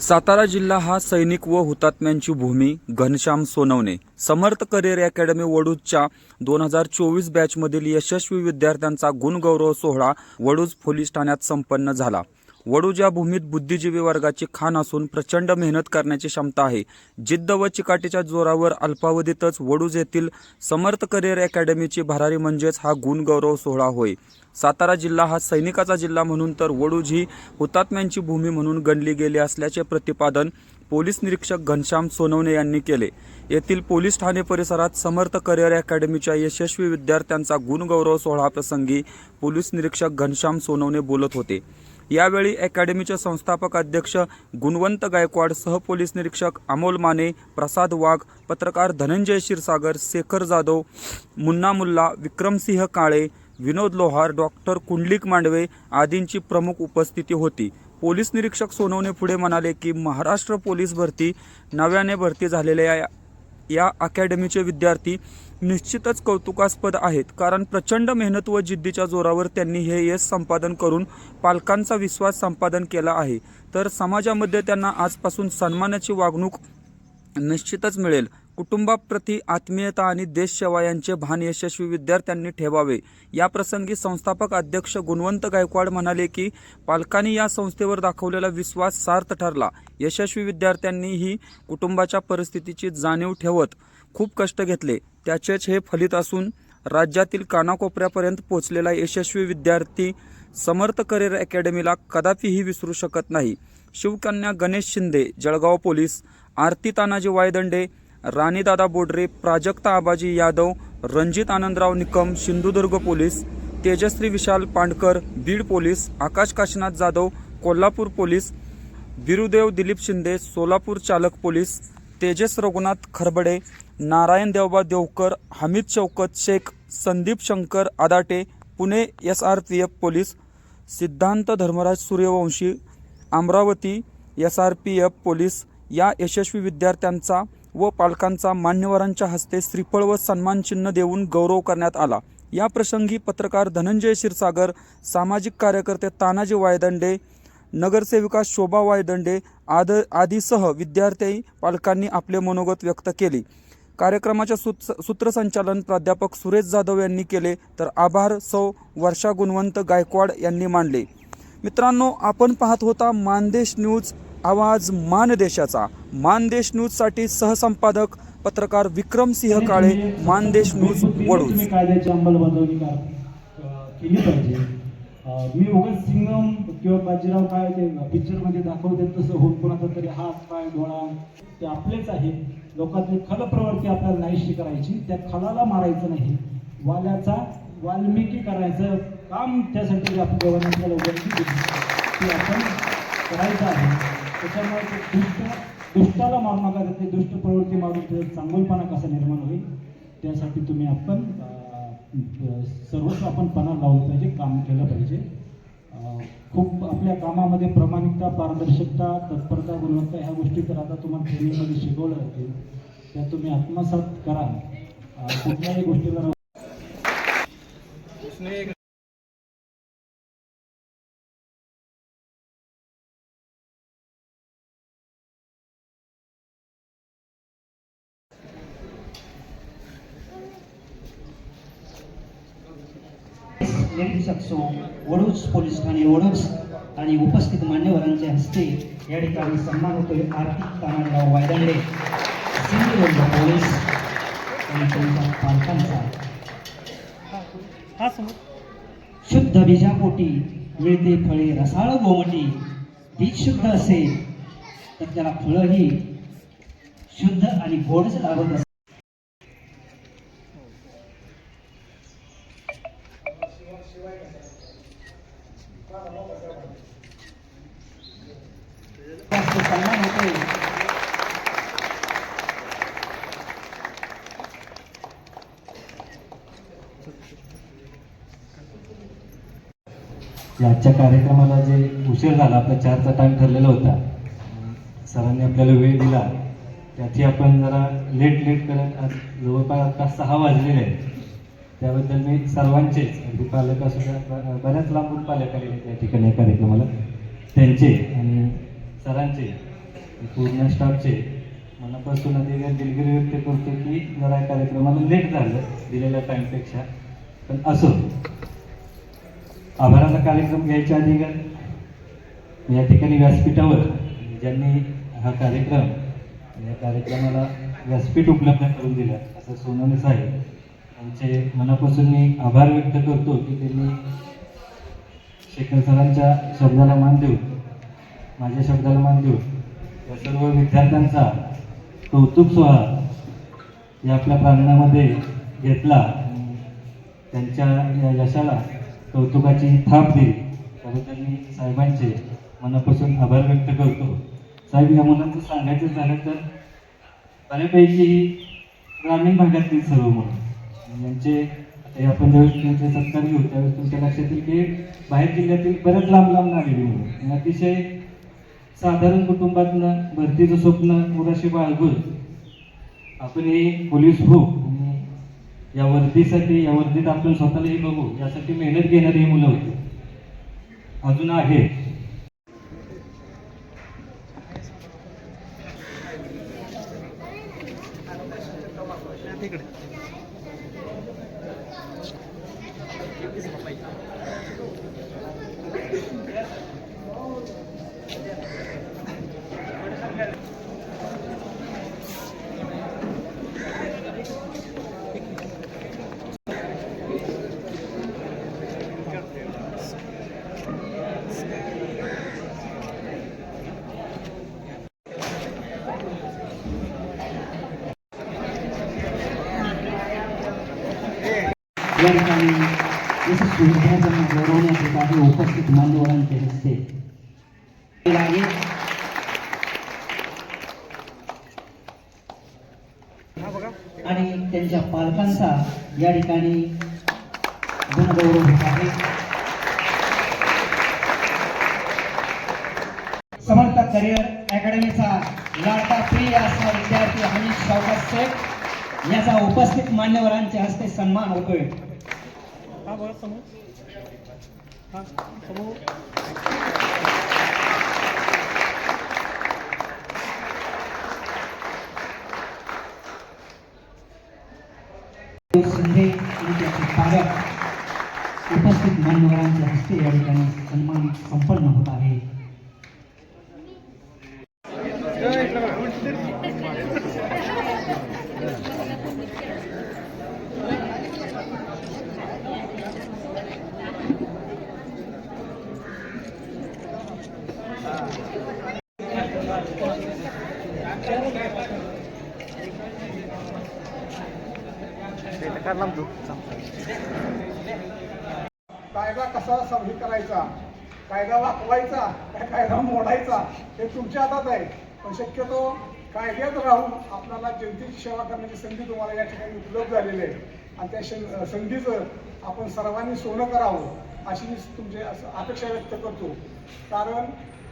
सातारा जिल्हा हा सैनिक व हुतात्म्यांची भूमी घनश्याम सोनवणे. समर्थ करिअर अकॅडमी वडूजच्या दोन हजार चोवीस बॅचमधील यशस्वी विद्यार्थ्यांचा गुणगौरव सोहळा वडूज पोलीस ठाण्यात संपन्न झाला. वडूज या भूमीत बुद्धिजीवी वर्गाची खाण असून प्रचंड मेहनत करण्याची क्षमता आहे. जिद्द व चिकाटीच्या जोरावर अल्पावधीतच वडूज येथील समर्थ करिअर अकॅडमीची भरारी म्हणजेच हा गुणगौरव सोहळा होय. सातारा जिल्हा हा सैनिकाचा जिल्हा म्हणून तर वडूज ही हुतात्म्यांची भूमी म्हणून गणली गेली असल्याचे प्रतिपादन पोलीस निरीक्षक घनश्याम सोनवणे यांनी केले. येथील पोलीस ठाणे परिसरात समर्थ करिअर अकॅडमीच्या यशस्वी विद्यार्थ्यांचा गुणगौरव सोहळा प्रसंगी पोलीस निरीक्षक घनश्याम सोनवणे बोलत होते. यावेळी अकॅडमीचे संस्थापक अध्यक्ष गुणवंत गायकवाड सहपोलीस निरीक्षक अमोल माने प्रसाद वाघ पत्रकार धनंजय क्षीरसागर शेखर जाधव मुन्ना मुल्ला विक्रमसिंह काळे विनोद लोहार डॉक्टर कुंडलिक मांडवे आदींची प्रमुख उपस्थिती होती. पोलीस निरीक्षक सोनवणे पुढे म्हणाले की महाराष्ट्र पोलीस भरती नव्याने भरती झालेल्या या- या अकॅडमीचे विद्यार्थी निश्चितच कौतुकास्पद आहेत. कारण प्रचंड मेहनत व जिद्दीच्या जोरावर त्यांनी हे यश संपादन करून पालकांचा विश्वास संपादन केला आहे. तर समाजामध्ये त्यांना आजपासून सन्मानाची वागणूक निश्चितच मिळेल. कुटुंबाप्रती आत्मीयता आणि देशसेवा यांचे भान यशस्वी विद्यार्थ्यांनी ठेवावे. या प्रसंगी संस्थापक अध्यक्ष गुणवंत गायकवाड म्हणाले की पालकांनी या संस्थेवर दाखवलेला विश्वास सार्थ ठरला. यशस्वी विद्यार्थ्यांनीही कुटुंबाच्या परिस्थितीची जाणीव ठेवत खूप कष्ट घेतले. त्याचेच हे फलित असून राज्यातील कानाकोपऱ्यापर्यंत पोहोचलेला यशस्वी विद्यार्थी समर्थ करिअर अकॅडमीला कदापिही विसरू शकत नाही. Shivkanya Ganesh Shinde Jalgaon police Aarti Tanaji Waydande Ranidada Bodare Prajakta Abaji Yadav Ranjit Anandrao Nikam Sindhudurg police Tejashri Vishal Pandkar Beed police Akash Kashinath Jadhav Kolhapur police Birudev Dilip Shinde Solapur चालक police Tejas Raghunath Kharabde Narayan Devba Devkar Hamid Shaukat Shaikh Sandeep Shankar Adate Pune S R P F police Siddhant Dharmaraj Suryavanshi Amravati S R P F police या यशस्वी विद्यार्थ्यांचा व पालकांचा मान्यवरांच्या हस्ते श्रीफळ व सन्मानचिन्ह देऊन गौरव करण्यात आला. या प्रसंगी पत्रकार धनंजय क्षीरसागर सामाजिक कार्यकर्ते तानाजी वायदंडे नगरसेविका शोभा वायदंडे आद आदीसह विद्यार्थी पालकांनी आपले मनोगत व्यक्त केले. कार्यक्रमाचे सूत सूत्रसंचालन प्राध्यापक सुरेश जाधव यांनी केले तर आभार सौ वर्षा गुणवंत गायकवाड यांनी मानले. मित्रांनो आपण पाहत होता मानदेश न्यूज आवाज मानदेशाचा मानदेश न्यूजसाठी सहसंपादक पत्रकार विक्रमसिंह काळे मानदेश न्यूज वडूज कायद्याची अंमलबजावणी केली पाहिजे? मी उगाच सिंगम किंवा बाजीराव काय ते पिक्चरमध्ये दाखवते तसं होऊन कोणाचा तरी हात पाय डोळा ते आपलेच आहेत. लोकांतली खल प्रवृत्ती आपल्याला नाहीशी करायची. त्या खलाला मारायचं नाही. वाल्याचा वाल्मिकी करायचं काम त्यासाठी आपण देवाने लोकांची ते आपण करायचं आहे. त्याच्यामुळे ते दुष्ट दुष्टाला मारू नका ते दुष्ट प्रवृत्ती मारून ते चांगलपणा कसा निर्माण होईल? त्यासाठी तुम्ही आपण सर्वच आपण पणा लावलं पाहिजे काम केलं पाहिजे. खूप आपल्या कामामध्ये प्रामाणिकता पारदर्शकता तत्परता गुणवत्ता ह्या गोष्टी तर आता तुम्हाला ट्रेनिंगमध्ये शिकवलं जाते त्या तुम्ही आत्मसात करा. कुठल्याही गोष्टीला निरीक्षक सो वडूज पोलीस ठाणे वडूज आणि उपस्थित मान्यवरांच्या हस्ते या ठिकाणी सन्मान होतोय आर्थिक तानाजीराव वायदंडे. सिंधुदुर्ग पोलीस आणि त्यांच्या पालकांचा. शुद्ध बीजापोटी मिळते फळे रसाळ गोमटी. बीज शुद्ध असेल तर त्याला फळंही शुद्ध आणि गोडच लागत असते जास्त सन्मान होतोय आजच्या कार्यक्रमाला जे उशीर झाला आपला चारचा टाइम ठरलेला होता सरांनी आपल्याला वेळ दिला त्याची आपण जरा लेट लेट करत आज जवळपास आता सहा वाजलेले आहेत. त्याबद्दल मी सर्वांचेच अगदी पालक असू द्या ब- बऱ्याच लांबून पालक आलेले त्या ठिकाणी कार्यक्रमाला त्यांचे आणि सरांचे पूर्ण स्टाफचे मनापासून अधिकार दिलगिरी व्यक्त करतो की जरा या कार्यक्रमाला लेट झालं दिलेल्या टाईमपेक्षा. पण असो. आभाराचा कार्यक्रम घ्यायच्या अधिकार या ठिकाणी व्यासपीठावर ज्यांनी हा कार्यक्रम या कार्यक्रमाला व्यासपीठ उपलब्ध करून दिलं असं सोनवणे साहेब त्यांचे मनापासून मी आभार व्यक्त करतो की त्यांनी शेखर सरांच्या शब्दाला मान देऊन माझ्या शब्दाला मान देऊ. या सर्व विद्यार्थ्यांचा कौतुक सोहळा या आपल्या प्रांगणामध्ये घेतला. आणि त्यांच्या या यशाला कौतुकाची थाप दिली त्याबद्दल मी साहेबांचे मनापासून आभार व्यक्त करतो. साहेब या मुलांचं सांगायचं झालं तर बऱ्यापैकी ही ग्रामीण भागातील सर्व मुलं. यांचे हे आपण ज्यावेळेस त्यांचे सत्कार घेऊ त्यावेळेस तुमच्या लक्षात येईल की बाहेर जिल्ह्यातील बरेच लांब लांब आलेली मुलं. अतिशय साधारण कुटुंबातनं भरतीचं स्वप्न मुराशी बाळगून आपण हे पोलीस हो या वर्दीसाठी या वर्दीत आपण स्वतःलाही बघू यासाठी मेहनत घेणारी ही मुलं होती. अजून आहेत. या ठिकाणी येत आहे उपस्थित मान्यवरांचे हस्ते आणि त्यांच्या पालकांचा या ठिकाणी गुणगौरव होत आहे. समर्थ करिअर अकॅडमीचा लाडका प्रिय असणारा विद्यार्थी हनीश शावकात शेख याचा उपस्थित मान्यवरांच्या हस्ते सन्मान होतोय. शिंदे आणि त्याचे पालक उपस्थित मान्यवरांच्या हस्ते या ठिकाणी सन्मान संपन्न होत आहे कायदा कसा हे करायचा? कायदा वाकवायचा काय कायदा मोडायचा? हे तुमच्या हातात आहे. पण शक्यतो कायद्यात राहून आपल्याला जनतेची सेवा करण्याची संधी तुम्हाला या ठिकाणी उपलब्ध झालेली आहे. आणि त्या संधीचं आपण सर्वांनी सोनं करावं अशी मी तुमची असं अपेक्षा व्यक्त करतो. कारण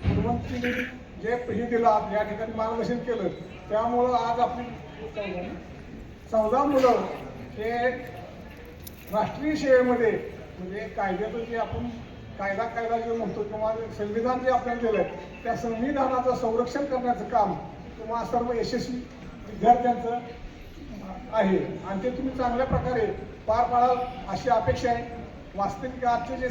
गुणवंतीने जे हे दिलं या ठिकाणी मार्गदर्शन केलं त्यामुळं आज आपली चौदा मुलं हे राष्ट्रीय सेवेमध्ये म्हणजे कायद्याचं जे आपण कायदा कायदा जे म्हणतो किंवा संविधान जे आपल्याला दिलं त्या संविधानाचं संरक्षण करण्याचं काम किंवा सर्व यशस्वी विद्यार्थ्यांचं आहे. आणि ते तुम्ही चांगल्या प्रकारे पार पाडाल अशी अपेक्षा आहे. वास्तविक आजचे जे